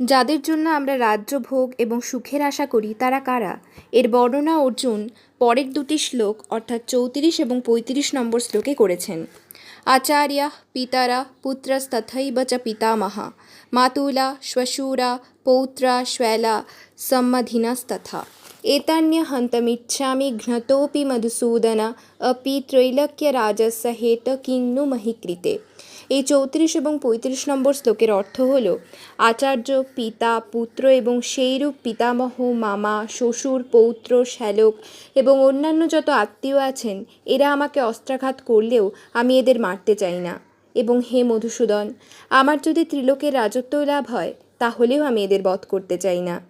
যাদের জন্য আমরা রাজ্য ভোগ এবং সুখের আশা করি, তারা কারা? এর বর্ণনা অর্জুন পরের দুটি শ্লোক, অর্থাৎ চৌত্রিশ এবং পঁয়ত্রিশ নম্বর শ্লোকে করেছেন। আচার্যা পিতারা পুত্রস্তথৈব চ পিতামহা। মাতুলা, শ্বশুরা, পৌত্রা, শ্বেলা, সম্মধিনস্তথা। এতান্য হন্তমিচ্ছামি ঘ্নতোপি মধুসূদন, অপি ত্রৈলক্যরাজস্য হেত কিন্নু মহিকৃতে। এই চৌত্রিশ এবং পঁয়ত্রিশ নম্বর শ্লোকের অর্থ হল, আচার্য, পিতা, পুত্র এবং সেইরূপ পিতামহ, মামা, শ্বশুর, পৌত্র, শ্যালক এবং অন্যান্য যত আত্মীয় আছেন, এরা আমাকে অস্ত্রাঘাত করলেও আমি এদের মারতে চাই না। এবং হে মধুসূদন, আমার যদি ত্রিলোকের রাজত্ব লাভ হয়, তাহলেও আমি এদের বধ করতে চাই না।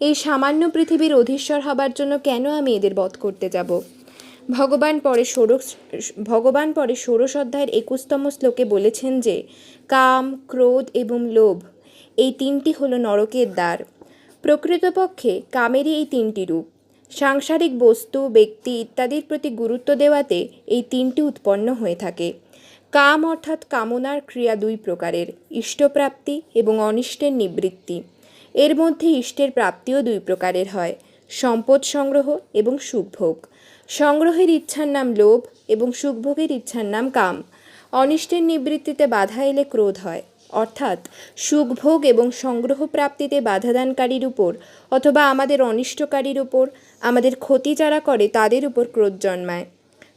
এই সামান্য পৃথিবীর অধীশ্বর হবার জন্য কেন আমি এদের বধ করতে যাব? ভগবান পরে ষোড়শ, ভগবান পরে ষোড়শ অধ্যায়ের একুশতম শ্লোকে বলেছেন যে, কাম, ক্রোধ এবং লোভ, এই তিনটি হলো নরকের দ্বার। প্রকৃতপক্ষে কামেরই এই তিনটি রূপ। সাংসারিক বস্তু, ব্যক্তি ইত্যাদির প্রতি গুরুত্ব দেওয়াতে এই তিনটি উৎপন্ন হয়ে থাকে। কাম অর্থাৎ কামনার ক্রিয়া দুই প্রকারের, ইষ্টপ্রাপ্তি এবং অনিষ্টের নিবৃত্তি। এর মধ্যে ইষ্টের প্রাপ্তিও দুই প্রকারের হয়, সম্পদ সংগ্রহ এবং সুখভোগ। সংগ্রহের ইচ্ছার নাম লোভ এবং সুখভোগের ইচ্ছার নাম কাম। অনিষ্টের নিবৃত্তিতে বাধা এলে ক্রোধ হয়। অর্থাৎ সুখভোগ এবং সংগ্রহ প্রাপ্তিতে বাধাদানকারীর উপর অথবা আমাদের অনিষ্টকারীর উপর, আমাদের ক্ষতি যারা করে তাদের উপর ক্রোধ জন্মায়।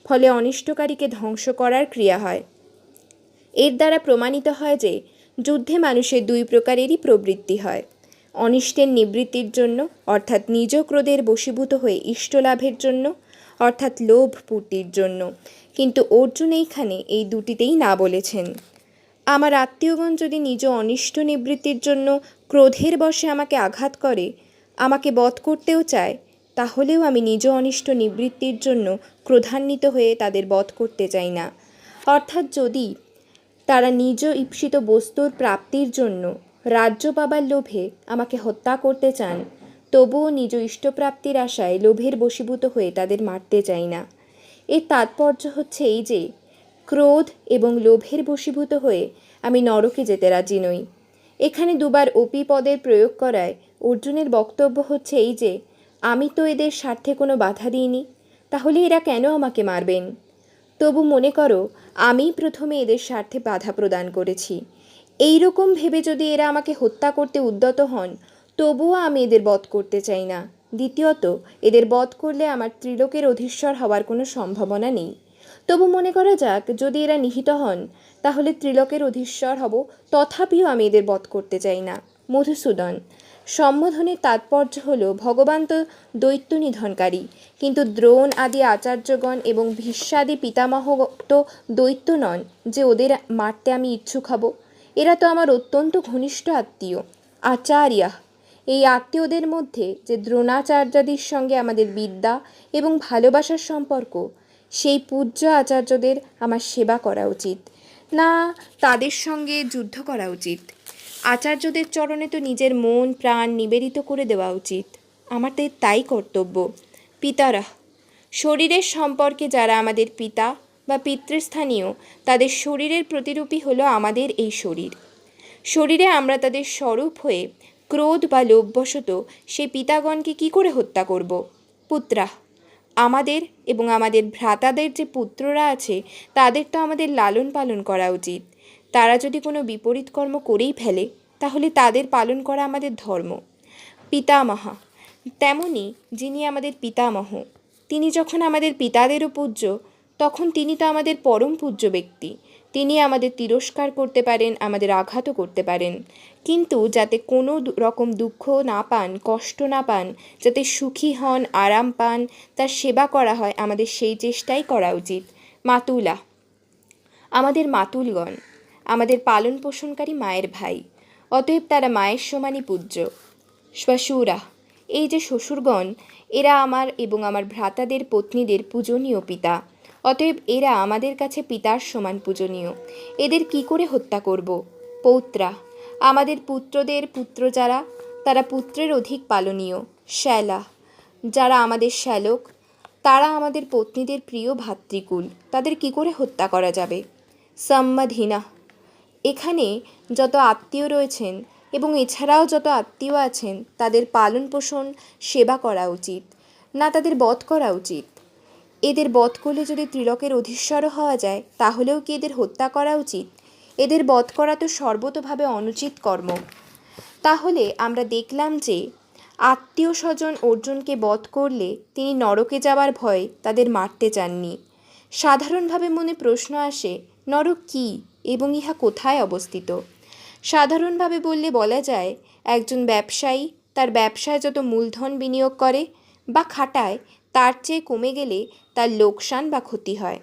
ফলে অনিষ্টকারীকে ধ্বংস করার ক্রিয়া হয়। এর দ্বারা প্রমাণিত হয় যে যুদ্ধে মানুষের দুই প্রকারেরই প্রবৃত্তি হয়। অনিষ্টের নিবৃত্তির জন্য, অর্থাৎ নিজ ক্রোধের বশীভূত হয়ে ইষ্টলাভের জন্য অর্থাৎ লোভ পূর্তির জন্য। কিন্তু অর্জুন এইখানে এই দুটিতেই না বলেছেন। আমার আত্মীয়গণ যদি নিজ অনিষ্ট নিবৃত্তির জন্য ক্রোধের বশে আমাকে আঘাত করে, আমাকে বধ করতেও চায়, তাহলেও আমি নিজ অনিষ্ট নিবৃত্তির জন্য ক্রোধান্বিত হয়ে তাদের বধ করতে চাই না। অর্থাৎ যদি তারা নিজ ঈপ্সিত বস্তুর প্রাপ্তির জন্য রাজ্য পাবার লোভে আমাকে হত্যা করতে চান তবুও নিজ ইষ্টপ্রাপ্তির আশায় লোভের বশীভূত হয়ে তাদের মারতে চাই না। এর তাৎপর্য হচ্ছে এই যে, ক্রোধ এবং লোভের বশীভূত হয়ে আমি নরকে যেতে রাজি নই। এখানে দুবার অপি পদের প্রয়োগ করায় অর্জুনের বক্তব্য হচ্ছে এই যে, আমি তো এদের স্বার্থে কোনো বাধা দিইনি, তাহলে এরা কেন আমাকে মারবেন? তবু মনে করো আমি প্রথমে এদের স্বার্থে বাধা প্রদান করেছি। এই রকম ভেবে যদি এরা আমাকে হত্যা করতে উদ্যত হন তবুও আমি এদের বধ করতে চাই না। দ্বিতীয়ত, এদের বধ করলে আমার ত্রিলোকের অধীশ্বর হওয়ার কোনো সম্ভাবনা নেই। তবু মনে করা যাক, যদি এরা নিহিত হন, তাহলে ত্রিলোকের অধীশ্বর হব, তথাপিও আমি এদের বধ করতে চাই না। মধুসূদন, সম্বোধনের তাৎপর্য হল, ভগবান তো দৈত্য নিধনকারী কিন্তু দ্রোণ আদি আচার্যগণ এবং ভীষ্মাদি পিতামহ তো দৈত্য নন, যে ওদের মারতে আমি ইচ্ছুক হব। এরা তো আমার অত্যন্ত ঘনিষ্ঠ আত্মীয়। আচার্যা এই আত্মীয়দের মধ্যে যে দ্রোণাচার্যাদির সঙ্গে আমাদের বিদ্যা এবং ভালোবাসার সম্পর্ক, সেই পূজ্য আচার্যদের আমার সেবা করা উচিত। না, তাদের সঙ্গে যুদ্ধ করা উচিত। আচার্যদের চরণে তো নিজের মন, প্রাণ নিবেদিত করে দেওয়া উচিত। আমার তো তাই কর্তব্য। পিতারা শরীরের সম্পর্কে যারা আমাদের পিতা বা পিতৃস্থানীয়, তাদের শরীরের প্রতিরূপী হলো আমাদের এই শরীর। শরীরে আমরা তাদের স্বরূপ হয়ে ক্রোধ বা লোভবশত সেই পিতাগণকে কি করে হত্যা করব? পুত্রা, আমাদের এবং আমাদের ভ্রাতাদের যে পুত্ররা আছে, তাদের তো আমাদের লালন পালন করা উচিত। তারা যদি কোনো বিপরীত কর্ম করেই ফেলে, তাহলে তাদের পালন করা আমাদের ধর্ম। পিতামহা, তেমনি যিনি আমাদের পিতামহ, তিনি যখন আমাদের পিতাদেরও পূজ্য, তখন তিনি তো আমাদের পরম পূজ্য ব্যক্তি। তিনি আমাদের তিরস্কার করতে পারেন, আমাদের আঘাতও করতে পারেন। কিন্তু যাতে কোনো রকম দুঃখ না পান, কষ্ট না পান, যাতে সুখী হন, আরাম পান, তার সেবা করা হয়, আমাদের সেই চেষ্টাই করা উচিত। মাতুলা, আমাদের মাতুলগণ, আমাদের পালন পোষণকারী মায়ের ভাই, অতএব তারা মায়ের সমানই পূজ্য। শ্বশুরা এই যে শ্বশুরগণ, এরা আমার এবং আমার ভ্রাতাদের, পত্নীদের পূজনীয় পিতা। অতএব এরা আমাদের কাছে পিতার সমান পূজনীয়। এদের কি করে হত্যা করব? পৌত্রা, আমাদের পুত্রদের পুত্র যারা, তারা পুত্রের অধিক পালনীয়। শ্যালা, যারা আমাদের শ্যালক, তারা আমাদের পত্নীদের প্রিয় ভাতৃকুল। তাদের কি করে হত্যা করা যাবে? সম্মাধীনা, এখানে যত আত্মীয় রয়েছেন এবং এছাড়াও যত আত্মীয় আছেন, তাদের পালন পোষণ সেবা করা উচিত। না তাদের বধ করা উচিত। এদের বধ করলে যদি ত্রিলোকের অধীশ্বরও হওয়া যায়, তাহলেও কি এদের হত্যা করা উচিত? এদের বধ করা তো সর্বতোভাবে অনুচিত কর্ম। তাহলে আমরা দেখলাম যে আত্মীয় স্বজন অর্জুনকে বধ করলে তিনি নরকে যাওয়ার ভয়ে তাদের মারতে চাননি। সাধারণভাবে মনে প্রশ্ন আসে, নরক কী এবং ইহা কোথায় অবস্থিত? সাধারণভাবে বললে বলা যায়, একজন ব্যবসায়ী তার ব্যবসায় যত মূলধন বিনিয়োগ করে বা খাটায় তার চেয়ে কমে গেলে তার লোকসান বা ক্ষতি হয়।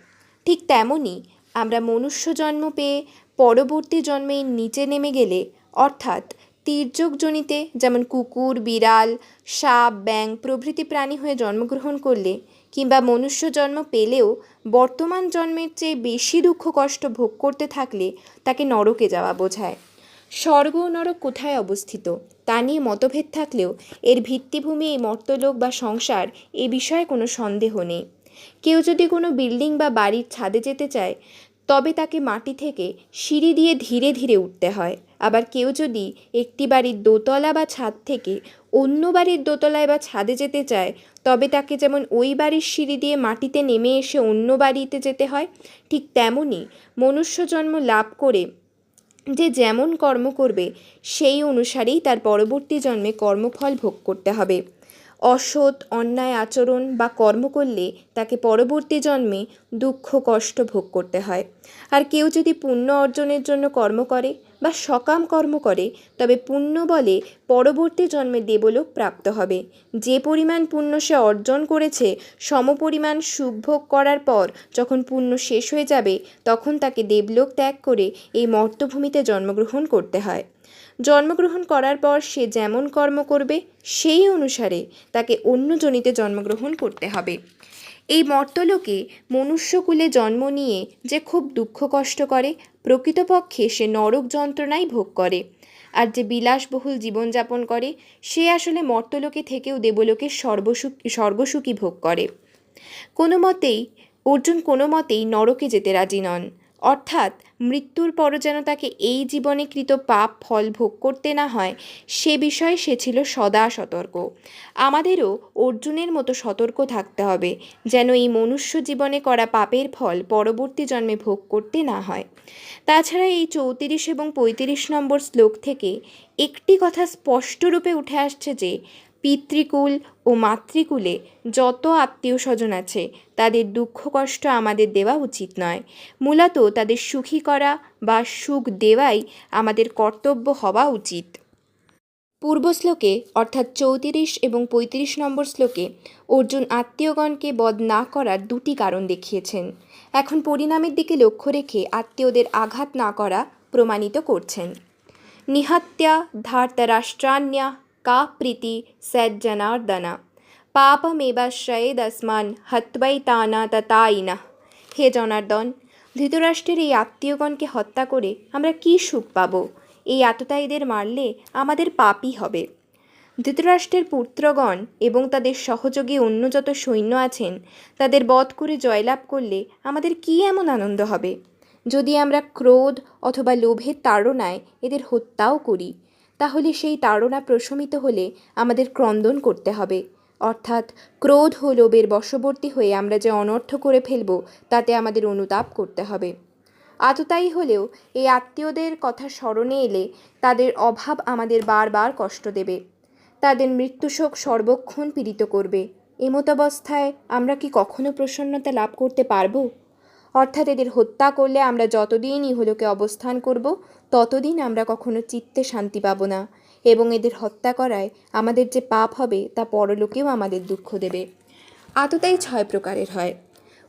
ঠিক তেমনই আমরা মনুষ্য জন্ম পেয়ে পরবর্তী জন্মে নিচে নেমে গেলে, অর্থাৎ তির্যকজনিতে যেমন কুকুর, বিড়াল, সাপ, ব্যাঙ প্রভৃতি প্রাণী হয়ে জন্মগ্রহণ করলে কিংবা মনুষ্য জন্ম পেলেও বর্তমান জন্মের চেয়ে বেশি দুঃখ কষ্ট ভোগ করতে থাকলে তাকে নরকে যাওয়া বোঝায়। স্বর্গ নরক কোথায় অবস্থিত? তা নিয়ে মতভেদ থাকলেও এর ভিত্তিভূমি এই মর্তলোক বা সংসার এ বিষয়ে কোনো সন্দেহ নেই। কেউ যদি কোনো বিল্ডিং বা বাড়ির ছাদে যেতে চায়, তবে তাকে মাটি থেকে সিঁড়ি দিয়ে ধীরে ধীরে উঠতে হয়। আবার কেউ যদি একটি বাড়ির দোতলা বা ছাদ থেকে অন্য বাড়ির দোতলায় বা ছাদে যেতে চায়, তবে তাকে যেমন ওই বাড়ির সিঁড়ি দিয়ে মাটিতে নেমে এসে অন্য বাড়িতে যেতে হয়, ঠিক তেমনই মনুষ্য জন্ম লাভ করে যে যেমন কর্ম করবে, সেই অনুসারেই তার পরবর্তী জন্মে কর্মফল ভোগ করতে হবে। অসৎ, অন্যায় আচরণ বা কর্ম করলে তাকে পরবর্তী জন্মে দুঃখ, কষ্ট ভোগ করতে হয়। আর কেউ যদি পুণ্য অর্জনের জন্য কর্ম করে বা সকাম কর্ম করে, তবে পুণ্য বলে পরবর্তী জন্মে দেবলোক প্রাপ্ত হবে। যে পরিমাণ পুণ্য সে অর্জন করেছে সমপরিমাণ সুখ ভোগ করার পর যখন পুণ্য শেষ হয়ে যাবে, তখন তাকে দেবলোক ত্যাগ করে এই মর্তভূমিতে জন্মগ্রহণ করতে হয়। জন্মগ্রহণ করার পর সে যেমন কর্ম করবে, সেই অনুসারে তাকে অন্য জনিতে জন্মগ্রহণ করতে হবে। এই মর্তলোকে মনুষ্যকুলে জন্ম নিয়ে যে খুব দুঃখ কষ্ট করে প্রকৃতপক্ষে সে নরক যন্ত্রণাই ভোগ করে। আর যে বিলাসবহুল জীবনযাপন করে, সে আসলে মর্তলোকে থেকেও দেবলোকে সর্বসুখী সর্বসুখী ভোগ করে। কোনো মতেই, অর্জুন কোনো মতেই নরকে যেতে রাজি নন। অর্থাৎ মৃত্যুর পরও যেন তাকে এই জীবনে কৃত পাপ ফল ভোগ করতে না হয়, সে বিষয়ে সে ছিল সদা সতর্ক। আমাদেরও অর্জুনের মতো সতর্ক থাকতে হবে, যেন এই মনুষ্য জীবনে করা পাপের ফল পরবর্তী জন্মে ভোগ করতে না হয়। তাছাড়া এই চৌত্রিশ এবং পঁয়ত্রিশ নম্বর শ্লোক থেকে একটি কথা স্পষ্টরূপে উঠে আসছে যে পিতৃকুল ও মাতৃকুলে যত আত্মীয় স্বজন আছে, তাদের দুঃখ কষ্ট আমাদের দেওয়া উচিত নয়। মূলত তাদের সুখী করা বা সুখ দেওয়াই আমাদের কর্তব্য হওয়া উচিত। পূর্ব শ্লোকে, অর্থাৎ চৌত্রিশ এবং পঁয়ত্রিশ নম্বর শ্লোকে, অর্জুন আত্মীয়গণকে বধ না করার দুটি কারণ দেখিয়েছেন। এখন পরিণামের দিকে লক্ষ্য রেখে আত্মীয়দের আঘাত না করা প্রমাণিত করছেন। নিহত্যা ধার্তরাষ্ট্রাণ্যা কা প্রীতি সজ্জনার্দনা পাপমেবাশ্রয়েদস্মান হত্বৈ তানা ততাইনা হে জনার্দন ধৃতরাষ্ট্রের এই আত্মীয়গণকে হত্যা করে আমরা কী সুখ পাব? এই আততায়ীদের মারলে আমাদের পাপই হবে। ধৃতরাষ্ট্রের পুত্রগণ এবং তাদের সহযোগী অন্য যত সৈন্য আছেন, তাদের বধ করে জয়লাভ করলে আমাদের কী এমন আনন্দ হবে? যদি আমরা ক্রোধ অথবা লোভের তাড়নায় এদের হত্যাও করি তাহলে সেই তাড়না প্রশমিত হলে আমাদের ক্রন্দন করতে হবে। অর্থাৎ ক্রোধ ও লোভের বশবর্তী হয়ে আমরা যে অনর্থ করে ফেলব, তাতে আমাদের অনুতাপ করতে হবে। আততায়ী হলেও এই আত্মীয়দের কথা স্মরণে এলে তাদের অভাব আমাদের বারবার কষ্ট দেবে। তাদের মৃত্যুশোক সর্বক্ষণ পীড়িত করবে। এমতাবস্থায় আমরা কি কখনো প্রসন্নতা লাভ করতে পারব? অর্থাৎ এদের হত্যা করলে আমরা যতদিন ইহলোকে অবস্থান করব, ততদিন আমরা কখনো চিত্তে শান্তি পাব না। এবং এদের হত্যা করায় আমাদের যে পাপ হবে, তা পরলোকেও আমাদের দুঃখ দেবে। আততাই ছয় প্রকারের হয়।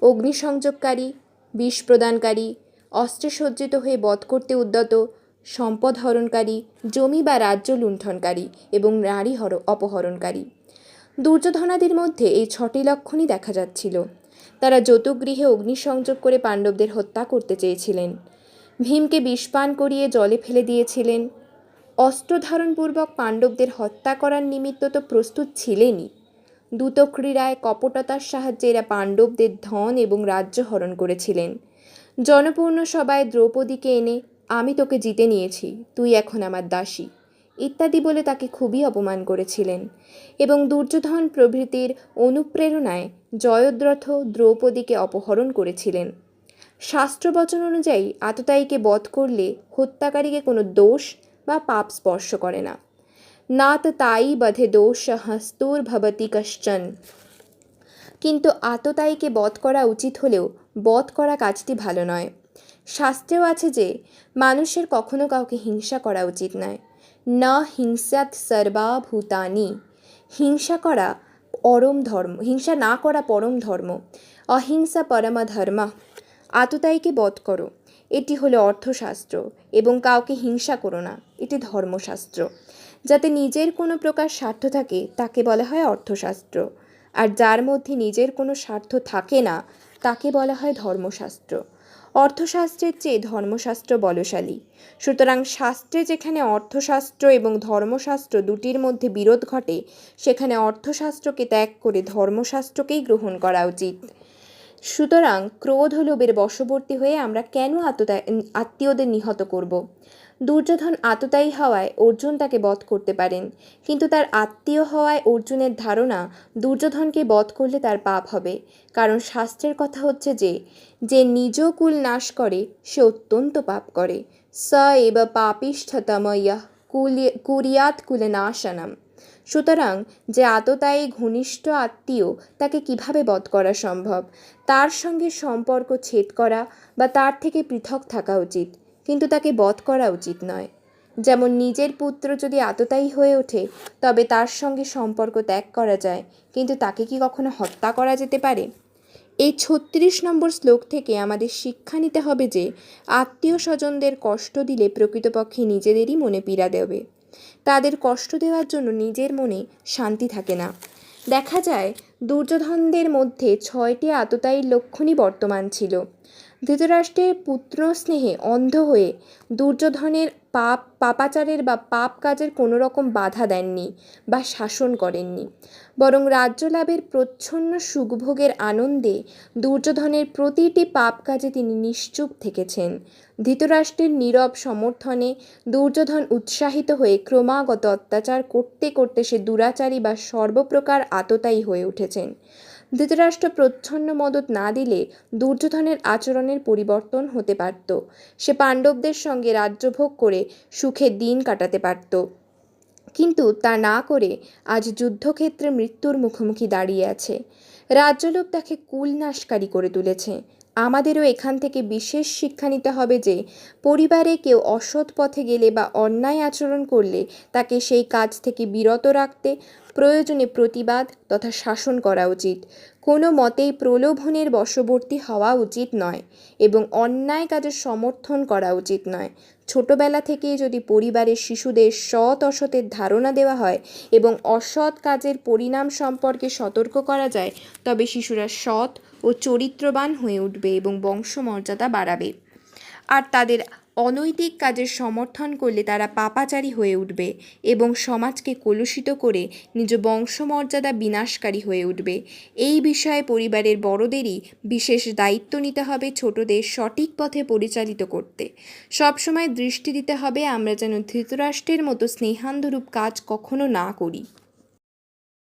অগ্নিসংযোগকারী বিষ প্রদানকারী অস্ত্রে সজ্জিত হয়ে বধ করতে উদ্যত, সম্পদ হরণকারী, জমি বা রাজ্য লুণ্ঠনকারী এবং নারী হর, অপহরণকারী। দুর্যোধনাদির মধ্যে এই ছটি লক্ষণই দেখা যাচ্ছিল। তারা যতুগৃহে অগ্নিসংযোগ করে পাণ্ডবদের হত্যা করতে চেয়েছিলেন। ভীমকে বিষপান করিয়ে জলে ফেলে দিয়েছিলেন। অস্ত্র ধারণপূর্বক পাণ্ডবদের হত্যা করার নিমিত্ত তো প্রস্তুত ছিলেনই। দ্রুতক্রীড়ায় কপটতার সাহায্যে এরা পাণ্ডবদের ধন এবং রাজ্য হরণ করেছিলেন। জনপূর্ণ সবাই দ্রৌপদীকে এনে, আমি তোকে জিতে নিয়েছি, তুই এখন আমার দাসী। ইত্যাদি বলে তাকে খুবই অপমান করেছিলেন এবং দুর্যোধন প্রভৃতির অনুপ্রেরণায় জয়দ্রথ দ্রৌপদীকে অপহরণ করেছিলেন। শাস্ত্রবচন অনুযায়ী আততায়ীকে বধ করলে হত্যাকারীকে কোনো দোষ বা পাপ স্পর্শ করে না। নাত তাই বধে দোষ হস্তুর ভবতি কশ্চন। কিন্তু আততায়ীকে বধ করা উচিত হলেও বধ করা কাজটি ভালো নয়। শাস্ত্রেও আছে যে, মানুষের কখনো কাউকে হিংসা করা উচিত নয়। না হিংসাত সর্বাভূতানি। হিংসা করা পরম ধর্ম, হিংসা না করা পরম ধর্ম। অহিংসা পরমা ধর্মা, আততায়ীকে বধ করো। এটি হলো অর্থশাস্ত্র এবং কাউকে হিংসা করো না, এটি ধর্মশাস্ত্র। যাতে নিজের কোনো প্রকার স্বার্থ থাকে, তাকে বলা হয় অর্থশাস্ত্র। আর যার মধ্যে নিজের কোনো স্বার্থ থাকে না, তাকে বলা হয় ধর্মশাস্ত্র। অর্থশাস্ত্রের চেয়ে ধর্মশাস্ত্র বলশালী। সুতরাং শাস্ত্রে যেখানে অর্থশাস্ত্র এবং ধর্মশাস্ত্র দুটির মধ্যে বিরোধ ঘটে, সেখানে অর্থশাস্ত্রকে ত্যাগ করে ধর্মশাস্ত্রকেই গ্রহণ করা উচিত। সুতরাং ক্রোধ লোভের বশবর্তী হয়ে আমরা কেন আত্মীয়দের নিহত করব? দুর্যোধন আততায়ী হওয়ায় অর্জুন তাকে বধ করতে পারেন। কিন্তু তার আত্মীয় হওয়ায় অর্জুনের ধারণা দুর্যোধনকে বধ করলে তার পাপ হবে। কারণ শাস্ত্রের কথা হচ্ছে যে যে নিজ কুল নাশ করে, সে অত্যন্ত পাপ করে। স এব পাপিষ্ঠতময় কুল কুরিয়াত কুলে নাশনম। সুতরাং যে আততায়ী ঘনিষ্ঠ আত্মীয় তাকে কীভাবে বধ করা সম্ভব? তার সঙ্গে সম্পর্ক ছেদ করা বা তার থেকে পৃথক থাকা উচিত। কিন্তু তাকে বধ করা উচিত নয়। যেমন নিজের পুত্র যদি আততায়ী হয়ে ওঠে, তবে তার সঙ্গে সম্পর্ক ত্যাগ করা যায়, কিন্তু তাকে কি কখনো হত্যা করা যেতে পারে? এই ছত্রিশ নম্বর শ্লোক থেকে আমাদের শিক্ষা নিতে হবে যে আত্মীয় স্বজনদের কষ্ট দিলে প্রকৃতপক্ষে নিজেদেরই মনে পীড়া দেবে। তাদের কষ্ট দেওয়ার জন্য নিজের মনে শান্তি থাকে না। দেখা যায়, দুর্যোধনদের মধ্যে ছয়টি আততায়ীর লক্ষণই বর্তমান ছিল। ধৃতরাষ্ট্রের পুত্র স্নেহে অন্ধ হয়ে দুর্যোধনের পাপ, পাপাচারের বা পাপ কাজের কোনো রকম বাধা দেননি বা শাসন করেননি। বরং রাজ্য লাভের প্রচ্ছন্ন সুখভোগের আনন্দে দুর্যোধনের প্রতিটি পাপ কাজে তিনি নিশ্চুপ থেকেছেন। ধৃতরাষ্ট্রের নীরব সমর্থনে দুর্যোধন উৎসাহিত হয়ে ক্রমাগত অত্যাচার করতে করতে সে দুরাচারী বা সর্বপ্রকার আততায়ী হয়ে উঠেছেন। ধৃতরাষ্ট্র প্রচ্ছন্ন মদত না দিলে দুর্যোধনের আচরণের পরিবর্তন হতে পারত। সে পাণ্ডবদের সঙ্গে রাজ্যভোগ করে সুখে দিন কাটাতে পারত। কিন্তু তা না করে আজ যুদ্ধক্ষেত্রে মৃত্যুর মুখোমুখি দাঁড়িয়ে আছে। রাজ্যলোক তাকে কুলনাশকারী করে তুলেছে। আমাদেরও এখান থেকে বিশেষ শিক্ষা নিতে হবে যে, পরিবারে কেউ অসৎ পথে গেলে বা অন্যায় আচরণ করলে তাকে সেই কাজ থেকে বিরত রাখতে প্রয়োজনে প্রতিবাদ তথা শাসন করা উচিত। কোনো মতেই প্রলোভনের বশবর্তী হওয়া উচিত নয় এবং অন্যায় কাজের সমর্থন করা উচিত নয়। ছোটবেলা থেকেই যদি পরিবারের শিশুদের সৎ অসতের ধারণা দেওয়া হয় এবং অসৎ কাজের পরিণাম সম্পর্কে সতর্ক করা যায়, তবে শিশুরা সৎ ও চরিত্রবান হয়ে উঠবে এবং বংশমর্যাদা বাড়াবে। আর তাদের অনৈতিক কাজের সমর্থন করলে তারা পাপাচারী হয়ে উঠবে এবং সমাজকে কলুষিত করে নিজ বংশমর্যাদা বিনাশকারী হয়ে উঠবে। এই বিষয়ে পরিবারের বড়দেরই বিশেষ দায়িত্ব নিতে হবে ছোটদের সঠিক পথে পরিচালিত করতে। সবসময় দৃষ্টি দিতে হবে আমরা যেন ধৃতরাষ্ট্রের মতো স্নেহান্ধরূপ কাজ কখনো না করি।